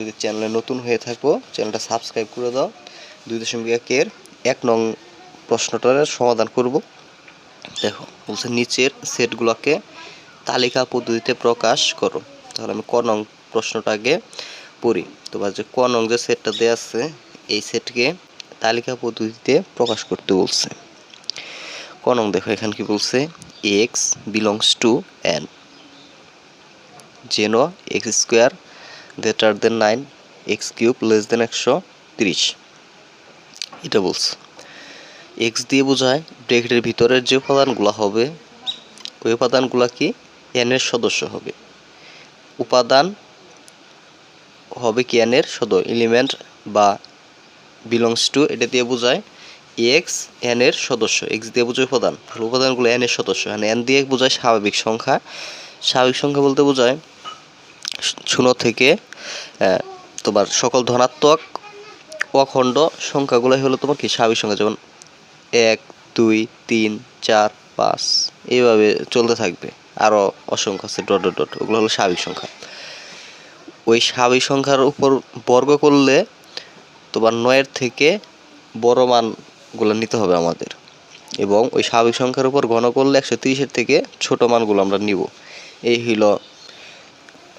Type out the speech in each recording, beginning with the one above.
যদি চ্যানেলে নতুন হয়ে থাকো চ্যানেলটা সাবস্ক্রাইব করে দাও। দুই দশমিক একের এক নং প্রশ্নটার সমাধান করব। দেখো, বলছে নিচের সেটগুলোকে তালিকা পদ্ধতিতে প্রকাশ করো। তাহলে আমি ক নং প্রশ্নটা আগে পড়ি। তোমার যে ক নং যে সেটটা দেওয়া আছে, এই সেটকে তালিকা পদ্ধতিতে প্রকাশ করতে বলছে। ক নং দেখো, এখানে কি বলছে? এক্স বিলংস টু এন যেন x square greater than nine x cube less than একশো তিরিশ। এটা বলছে। এক্স দিয়ে বোঝায় ব্রেকেটের ভিতরের যে উপাদানগুলো হবে, ওই উপাদানগুলো কি? এনের সদস্য হবে। উপাদান হবে কি এনের এর? সদ এলিমেন্ট বা বিলংস টু এটা দিয়ে বোঝায় এক্স এনের সদস্য। এক্স দিয়ে বোঝায় উপাদান। উপাদানগুলো এনের সদস্য। মানে এন দিয়ে বোঝায় স্বাভাবিক সংখ্যা। স্বাভাবিক সংখ্যা বলতে বোঝায় শূন্য থেকে তোমার সকল ধনাত্মক অখণ্ড সংখ্যাগুলোই হলো তোমার কি? স্বাভাবিক সংখ্যা। যেমন এক, দুই, তিন, চার, পাঁচ, এইভাবে চলতে থাকবে। আরও অসংখ্য আছে, ডট ডট ডট, ওগুলো হলো স্বাভাবিক সংখ্যা। ওই স্বাভাবিক সংখ্যার উপর বর্গ করলে তোমার নয়ের থেকে বড় মানগুলো নিতে হবে আমাদের। এবং ওই স্বাভাবিক সংখ্যার উপর ঘন করলে একশো তিরিশের থেকে ছোট মানগুলো আমরা নিব। এই হলো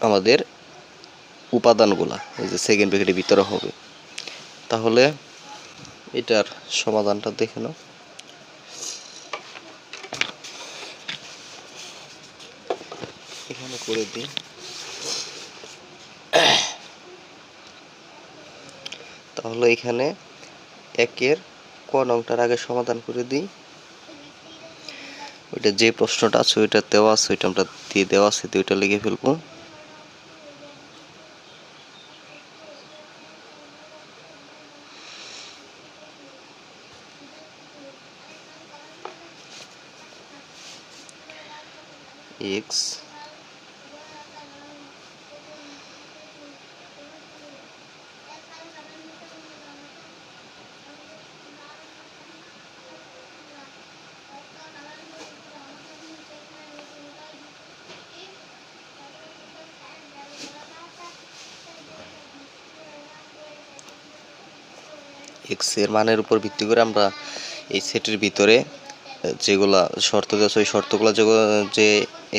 আমাদের উপাদানগুলা, এই যে সেকেন্ড ব্র্যাকেটের ভিতরে হবে। তাহলে এটার সমাধানটা দেখে নাও। এখানে করে দিই। তাহলে এখানে একের ক নংটার আগে সমাধান করে দিই। ওইটা যে প্রশ্নটা আছে, ওইটা দেওয়া আছে, ওইটা আমরা দিয়ে দেওয়া আছে তো ওইটা লিখে ফেলব। X. এক্সের মানের উপর ভিত্তি করে আমরা এই সেটের ভিতরে যেগুলা শর্ত দেওয়া ওই শর্তগুলো যে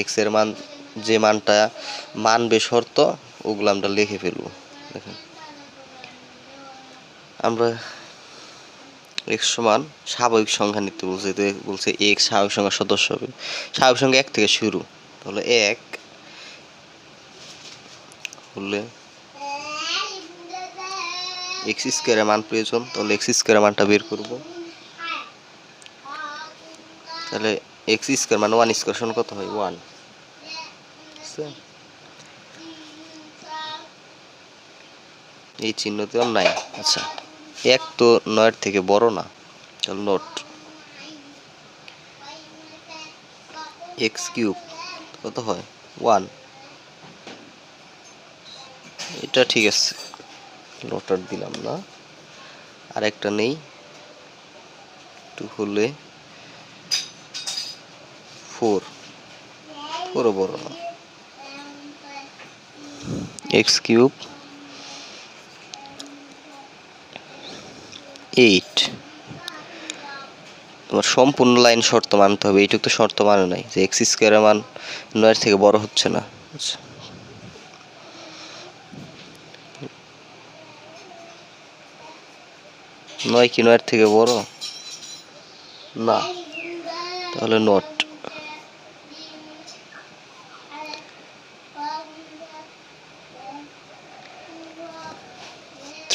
এক্সের মান, যে মানটা মানবে শর্ত ওগুলো আমরা লিখে ফেলব। দেখেন। আমরা এক্স সমান স্বাভাবিক সংখ্যা নিতে বলছে তো বলছে এক্স স্বাভাবিক সংখ্যার সদস্য হবে। স্বাভাবিক সংখ্যা এক থেকে শুরু। তাহলে এক হলে এক্স স্কোয়ারের মান প্রয়োজন, তাহলে এক্স স্কোয়ারের মানটা বের করব। তাহলে এক্স স্কোয়ার মানে ওয়ান স্কোয়ার সমান কত হয় ওয়ান এই চিহ্ন দিলাম নাই। আচ্ছা এক তো নয়ের থেকে বড় না নোট এক্স কিউব কত হয়? ওয়ান এটা ঠিক আছে নোটার দিলাম না। আর একটা নেই একটু হলে ফোর। ফোরও বড় না। X cube. এইট। তোমার সম্পূর্ণ লাইন শর্ত মানতে হবে। এইটুকু তো শর্ত মানে নাই যে এক্স স্কোয়ারের মান নয়ের থেকে বড় হচ্ছে না। আচ্ছা। নয় কি নয়ের থেকে বড়? না। তাহলে নট।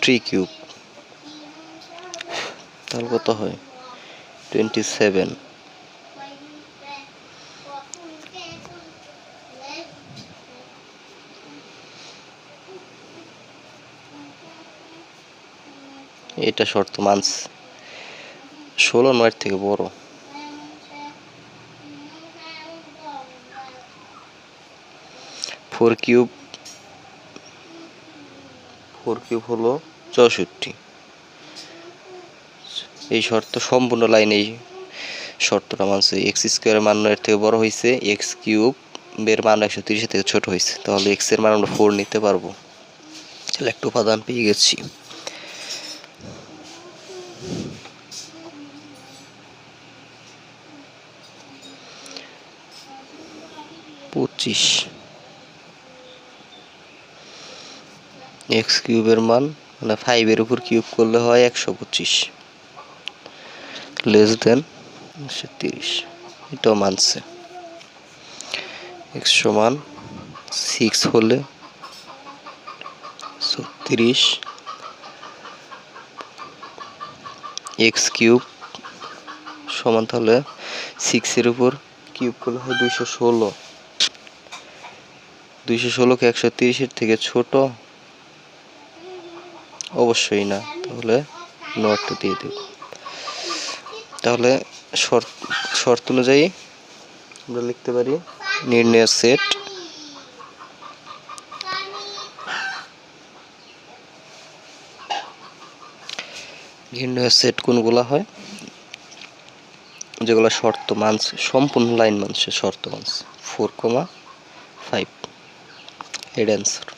থ্রি কিউব তাহলে কত হয়? টোয়েন্টি সেভেন এটা শর্ত মানস ষোলো নয়ের থেকে বড়। ফোর কিউব ফোর কিউব হলো চৌষট্টি। এই শর্ত সম্পূর্ণ লাইন, এই শর্তটা মানছে। এক্স স্কোয়ারের মান নয়ের থেকে বড় হয়েছে এক্স কিউব এর মান একশো তিরিশের থেকে ছোট হয়েছে তাহলে এক্সের মান আমরা ফোর নিতে পারব। তাহলে একটা উপাদান পেয়ে গেছি। পঁচিশ। এক্স কিউবের মান মানে ফাইভের উপর কিউব করলে হয় একশো পঁচিশ। লেস দেন একশো তিরিশ। এটাও মানছে। এক্স সমান সিক্স হলে ছত্রিশ। এক্স কিউব সমান তাহলে সিক্সের উপর কিউব করলে হয় দুইশো ষোলো। দুইশো ষোলোকে একশো তিরিশের থেকে ছোট অবশ্যই না। তাহলে নটটা দিয়ে দেব। তাহলে শর্ত শর্ত অনুযায়ী আমরা লিখতে পারি নির্ণয় সেট নির্ণয়ের সেট কোনগুলো হয়? যেগুলো শর্ত মানছে, সম্পূর্ণ লাইন মানছে, শর্ত মানছে। Four comma five add answer